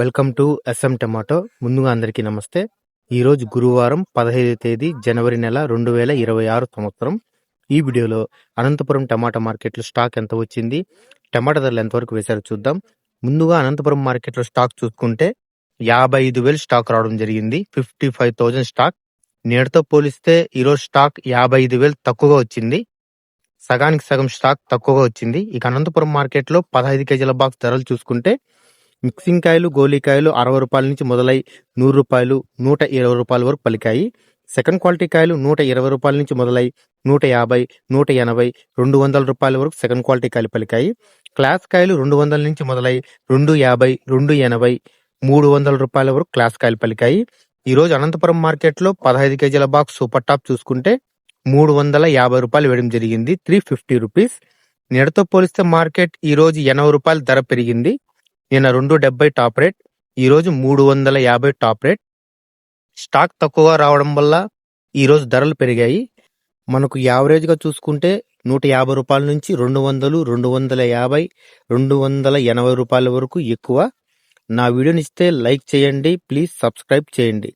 Welcome to S M tomato. ముందుగా అందరికీ నమస్తే. ఈరోజు గురువారం పదహైదు తేదీ జనవరి నెల రెండు వేల ఇరవై ఆరు సంవత్సరం. ఈ వీడియోలో అనంతపురం టమాటా మార్కెట్లో స్టాక్ ఎంత వచ్చింది టమాటా ధరలు ఎంతవరకు వేశారో చూద్దాం. ముందుగా అనంతపురం మార్కెట్లో స్టాక్ చూసుకుంటే యాభై ఐదు వేలు స్టాక్ రావడం జరిగింది ఫిఫ్టీ ఫైవ్ థౌజండ్ స్టాక్. నేటితో పోలిస్తే ఈరోజు స్టాక్ యాభై ఐదు వేలు తక్కువగా వచ్చింది సగానికి సగం స్టాక్ తక్కువగా వచ్చింది. ఇక అనంతపురం మార్కెట్లో పదహైదు కేజీల బాక్స్ ధరలు చూసుకుంటే మిక్సింగ్ కాయలు గోలీకాయలు అరవై రూపాయల నుంచి మొదలై నూరు రూపాయలు నూట ఇరవై రూపాయల వరకు పలికాయి. సెకండ్ క్వాలిటీ కాయలు నూట ఇరవై రూపాయల నుంచి మొదలై నూట యాభై నూట ఎనభై రెండు వందల రూపాయల వరకు సెకండ్ క్వాలిటీ కాయలు పలికాయి. క్లాస్ కాయలు రెండు వందల నుంచి మొదలై రెండు యాభై రెండు ఎనభై మూడు వందల రూపాయల వరకు క్లాస్ కాయలు పలికాయి. ఈ రోజు అనంతపురం మార్కెట్లో పదహైదు కేజీల బాక్స్ సూపర్ టాప్ చూసుకుంటే మూడు వందల యాభై రూపాయలు వేయడం జరిగింది త్రీ ఫిఫ్టీ రూపీస్. నిడతో పోలిస్తే మార్కెట్ ఈరోజు ఎనభై రూపాయల ధర పెరిగింది. నిన్న రెండు డెబ్బై టాప్ రేట్ ఈరోజు మూడు వందల యాభై టాప్ రేట్. స్టాక్ తక్కువగా రావడం వల్ల ఈరోజు ధరలు పెరిగాయి. మనకు యావరేజ్గా చూసుకుంటే నూట యాభై రూపాయల నుంచి రెండు వందలు రెండు వందల యాభై రెండు వందల ఎనభై రూపాయల వరకు ఎక్కువ. నా వీడియోని ఇస్తే లైక్ చేయండి ప్లీజ్ సబ్స్క్రైబ్ చేయండి.